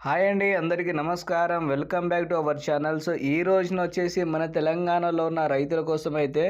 Hi అండి అందరికీ నమస్కారం. Welcome back to our channel. So ఈ రోజున వచ్చేసి మన తెలంగాణలో ఉన్న రైతుల కోసం అయితే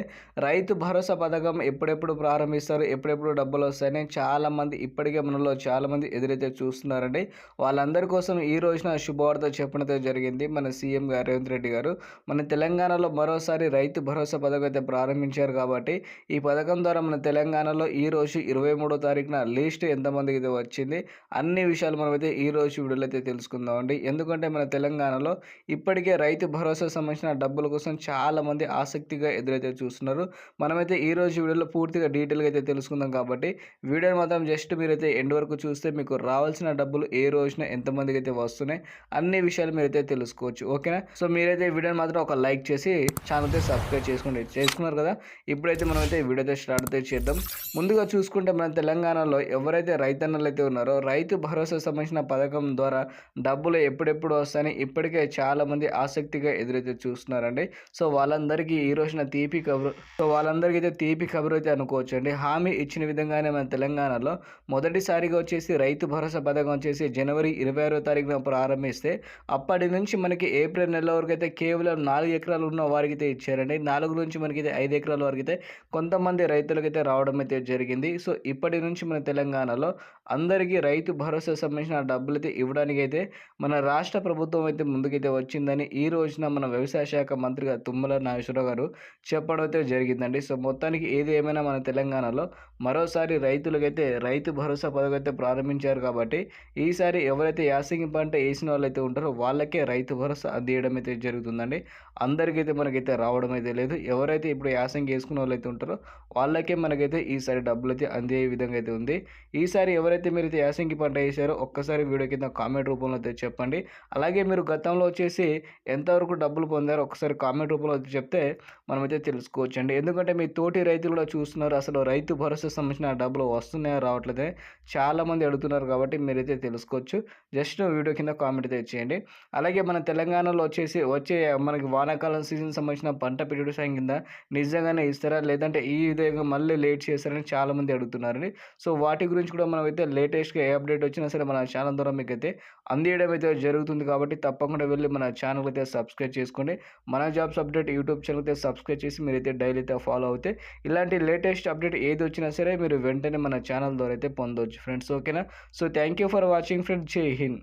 రైతు భరోసా పథకం ఎప్పుడెప్పుడు ప్రారంభిస్తారు ఎప్పుడెప్పుడు డబ్బులు వస్తాయని చాలామంది ఇప్పటికే మనలో చాలామంది ఎదురైతే చూస్తున్నారండి. వాళ్ళందరి కోసం ఈ రోజున శుభవార్త చెప్పడం జరిగింది మన సీఎం గారు రేవంత్ రెడ్డి గారు. మన తెలంగాణలో మరోసారి రైతు భరోసా పథకం అయితే ప్రారంభించారు కాబట్టి ఈ పథకం ద్వారా మన తెలంగాణలో ఈ రోజు ఇరవై మూడో తారీఖున లిస్ట్ ఎంతమందికి అయితే వచ్చింది అన్ని విషయాలు మనమైతే ఈ రోజు వీడియోలో అయితే తెలుసుకుందామండి. ఎందుకంటే మన తెలంగాణలో ఇప్పటికే రైతు భరోసా సంబంధించిన డబ్బుల కోసం చాలామంది ఆసక్తిగా ఎదురైతే చూస్తున్నారు. మనమైతే ఈ రోజు వీడియోలో పూర్తిగా డీటెయిల్గా అయితే తెలుసుకుందాం కాబట్టి వీడియోని మాత్రం జస్ట్ మీరైతే ఎండ్ వరకు చూస్తే మీకు రావాల్సిన డబ్బులు ఏ రోజున ఎంతమందికి అయితే వస్తున్నాయి అన్ని విషయాలు మీరైతే తెలుసుకోవచ్చు. ఓకేనా? సో మీరైతే వీడియోని మాత్రం ఒక లైక్ చేసి ఛానల్ అయితే సబ్స్క్రైబ్ చేసుకోండి చేసుకున్నారు కదా? ఇప్పుడైతే మనమైతే వీడియో అయితే స్టార్ట్ అయితే చేద్దాం. ముందుగా చూసుకుంటే మన తెలంగాణలో ఎవరైతే రైతన్నలు అయితే ఉన్నారో రైతు భరోసా సంబంధించిన పథకం ద్వారా డబ్బులు ఎప్పుడెప్పుడు వస్తాయని ఇప్పటికే చాలామంది ఆసక్తిగా ఎదురైతే చూస్తున్నారండి. సో వాళ్ళందరికీ ఈ రోజున తీపి కబురు సో వాళ్ళందరికీ అయితే తీపి కబురు అయితే అనుకోవచ్చు అండి హామీ ఇచ్చిన విధంగానే మన తెలంగాణలో మొదటిసారిగా వచ్చేసి రైతు భరోసా పథకం వచ్చేసి జనవరి ఇరవై ఆరో తారీఖున ప్రారంభిస్తే అప్పటి నుంచి మనకి ఏప్రిల్ నెల వరకు అయితే కేవలం నాలుగు ఎకరాలు ఉన్న వారికి అయితే ఇచ్చారండి. నాలుగు నుంచి మనకి అయితే ఐదు ఎకరాల వరకు అయితే కొంతమంది రైతులకైతే రావడం అయితే జరిగింది. సో ఇప్పటి నుంచి మన తెలంగాణలో అందరికీ రైతు భరోసా సంబంధించిన డబ్బులు అయితే ఇవ్వడానికి అయితే మన రాష్ట్ర ప్రభుత్వం అయితే ముందుకైతే వచ్చిందని ఈ రోజున మన వ్యవసాయ శాఖ మంత్రిగా తుమ్మల నాగేశ్వరరావు గారు చెప్పడం అయితే జరిగిందండి. సో మొత్తానికి ఏది ఏమైనా మన తెలంగాణలో మరోసారి రైతులకైతే రైతు భరోసా పథకం అయితే ప్రారంభించారు కాబట్టి ఈసారి ఎవరైతే యాసంగి పంట వేసిన వాళ్ళైతే ఉంటారో వాళ్ళకే రైతు భరోసా అందియడం అయితే జరుగుతుందండి. అందరికైతే మనకైతే రావడం అయితే లేదు. ఎవరైతే ఇప్పుడు యాసంగి వేసుకున్న వాళ్ళైతే ఉంటారో వాళ్ళకే మనకైతే ఈసారి డబ్బులు అయితే అందే విధంగా అయితే ఉంది. ఈసారి ఎవరైతే మీరు అయితే యాసంగి పంట వేసారో ఒక్కసారి వీడియో కింద కామెంట్ రూపంలో అయితే చెప్పండి. అలాగే మీరు గతంలో వచ్చేసి ఎంతవరకు డబ్బులు పొందారో ఒకసారి కామెంట్ రూపంలో చెప్తే మనమైతే తెలుసుకోవచ్చు అండి ఎందుకంటే మీ తోటి రైతులు కూడా చూస్తున్నారు. అసలు రైతు భరోసా సంబంధించిన డబ్బులు వస్తున్నాయో రావట్లేదే చాలామంది అడుగుతున్నారు కాబట్టి మీరైతే తెలుసుకోవచ్చు. జస్ట్ వీడియో కింద కామెంట్ అయితే చేయండి. అలాగే మన తెలంగాణలో వచ్చేసి వచ్చే మనకి వానాకాలం సీజన్ సంబంధించిన పంట పెట్టుబడి సాయం కింద నిజంగానే ఇస్తారా? లేదంటే ఈ విధంగా మళ్ళీ లేట్ చేస్తారని చాలామంది అడుగుతున్నారండి. సో వాటి గురించి కూడా మనమైతే లేటెస్ట్గా ఏ అప్డేట్ వచ్చినా సరే మన ఛానల్ ద్వారా మీకు అయితే అందియడం అయితే జరుగుతుంది కాబట్టి తప్పకుండా వెళ్ళి మన ఛానల్ అయితే సబ్స్క్రైబ్ చేసుకోండి. మన జాబ్స్ అప్డేట్ యూట్యూబ్ ఛానల్ అయితే సబ్స్క్రైబ్ చేసి మీరైతే డైలీ అయితే ఫాలో అవుతే ఇలాంటి లేటెస్ట్ అప్డేట్ ఏది వచ్చినా సరే మీరు వెంటనే మన ఛానల్ ద్వారా అయితే పొందవచ్చు ఫ్రెండ్స్ ఓకేనా? So thank you for watching friends. జై హింద్.